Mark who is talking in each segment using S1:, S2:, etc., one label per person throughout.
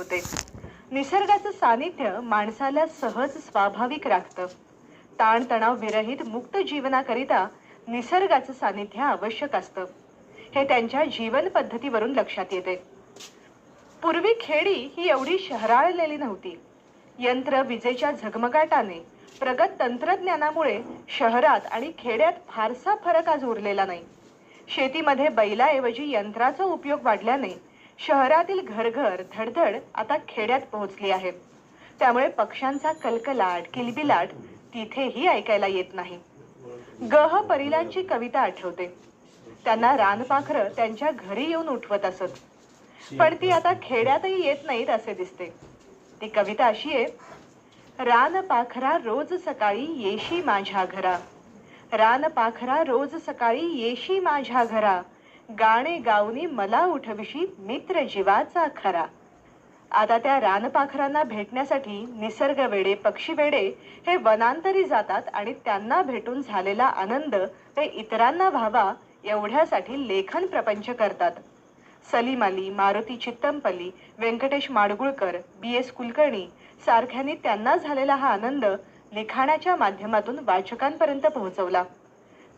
S1: होते. निसर्गाचं सानिध्य माणसाला सहज स्वाभाविक राखतं. ताणतणाव विरहित मुक्त जीवनाकरिता निसर्गाचं सानिध्य आवश्यक असतं. हे त्यांच्या जीवन पद्धतीवरून लक्षात येते. पूर्वी खेडी ही एवढी शहराळलेली नव्हती. यंत्र विजेच्या झगमगाटाने प्रगत तंत्रज्ञानामुळे शहरात आणि खेड्यात फारसा फरक आज उरलेला नाही. शेतीमध्ये बैलाऐवजी यंत्राचा उपयोग वाढल्याने शहरातील घरघर धडधड आता खेड्यात पोहोचली आहे. त्यामुळे पक्ष्यांचा कलकलाट किलबिलाट तिथेही ऐकायला येत नाही. गह परिलांची कविता आठवते. त्यांना रानपाखरं त्यांच्या घरी येऊन उठवत असत. पण ती आता खेड्यातही येत नाहीत असे दिसते. ती कविता अशी आहे रान पाखरा रोज सकाळी येशी माझ्या घरा. रान पाखरा रोज सकाळी येशी माझ्या घरा. गाणे गावनी मला उठविशी मित्र जीवाचा खरा. आता त्या रानपाखरांना भेटण्यासाठी निसर्ग वेडे पक्षी वेडे हे वनांतरी जातात आणि त्यांना भेटून झालेला आनंद ते इतरांना व्हावा एवढ्यासाठी लेखन प्रपंच करतात. सलीम अली मारुती चित्तमपल्ली व्यंकटेश माडगुळकर बी एस कुलकर्णी सारख्यांनी त्यांना झालेला हा आनंद लिखाणाच्या माध्यमातून वाचकांपर्यंत पोहोचवला.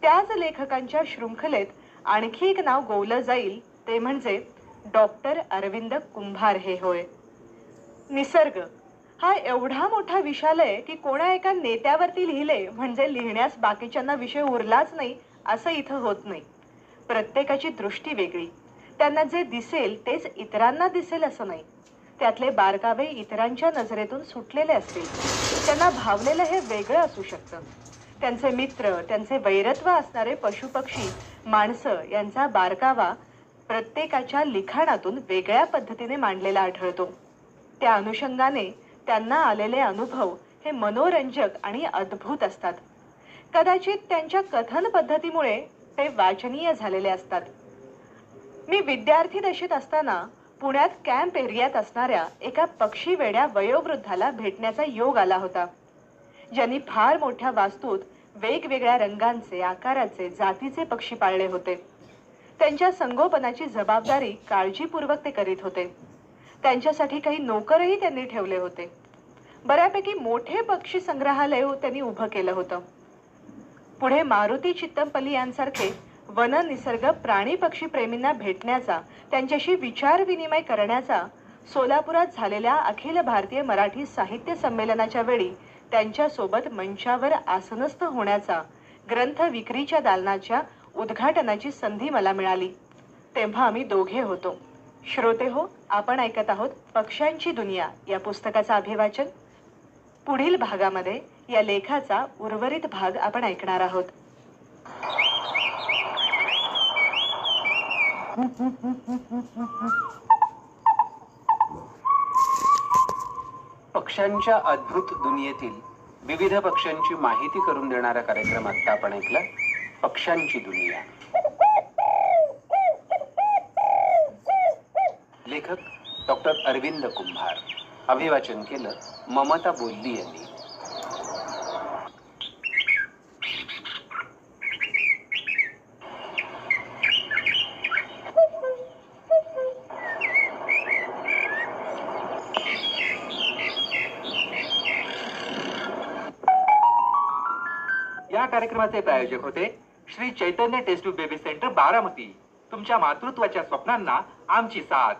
S1: त्याच लेखकांच्या शृंखलेत आणखी एक नाव गोवलं जाईल ते म्हणजे डॉक्टर अरविंद कुंभार हे होय. निसर्ग. हा एवढा मोठा विषालय की कोणा एका नेत्यावरती लिहिले म्हणजे लिहिण्यास बाकीच्यांना विषय उरलाच नाही असं इथं होत नाही. प्रत्येकाची दृष्टी वेगळी. त्यांना जे दिसेल तेच इतरांना दिसेल असं नाही. त्यातले बारकावे इतरांच्या नजरेतून सुटलेले असतील. त्यांना भावलेलं हे वेगळं असू शकतं. त्यांचे मित्र त्यांचे वैरत्व असणारे पशुपक्षी माणसं यांचा बारकावा प्रत्येकाच्या लिखाणातून वेगळ्या पद्धतीने मांडलेला आढळतो. त्या अनुषंगाने त्यांना आलेले अनुभव हे मनोरंजक आणि अद्भुत असतात. कदाचित त्यांच्या कथन पद्धतीमुळे ते वाचनीय झालेले असतात. मी विद्यार्थी दशेत असताना पुण्यात कॅम्प एरियात असणाऱ्या एका पक्षी वेड्या वयोवृद्धाला भेटण्याचा योग आला होता. ज्यांनी फार मोठ्या वास्तूत वेगवेगळ्या रंगांचे आकाराचे जातीचे पक्षी पाळले होते. त्यांच्या संगोपनाची जबाबदारी काळजीपूर्वक ते करीत होते. त्यांच्यासाठी काही नोकरही त्यांनी ठेवले होते. बऱ्यापैकी मोठे पक्षी संग्रहालय त्यांनी उभं केलं होतं. पुढे मारुती चित्तमपल्ली यांसारखे वन निसर्ग प्राणी पक्षी प्रेमींना भेटण्याचा त्यांच्याशी विचार विनिमय करण्याचा सोलापुरात झालेल्या अखिल भारतीय मराठी साहित्य संमेलनाच्या वेळी त्यांच्यासोबत मंचावर आसनस्थ होण्याचा ग्रंथ विक्रीच्या दालनाच्या उद्घाटनाची संधी मला मिळाली. तेव्हा आम्ही दोघे होतो. श्रोते हो आपण ऐकत आहोत पक्ष्यांची दुनिया या पुस्तकाचं अभिवाचन. पुढील भागामध्ये या लेखाचा उर्वरित भाग आपण ऐकणार आहोत.
S2: पक्ष्यांच्या अद्भुत दुनियेतील विविध पक्ष्यांची माहिती करून देणारा कार्यक्रम आता आपण ऐकला पक्ष्यांची दुनिया. लेखक डॉक्टर अरविंद कुंभार. अभिवाचन केलं ममता बोल्ली यांनी.
S3: या कार्यक्रमाचे प्रायोजक होते Shri Chaitanya test baby centre Baramati. तुमच्या मातृत्वाच्या स्वप्नांना आमची साथ.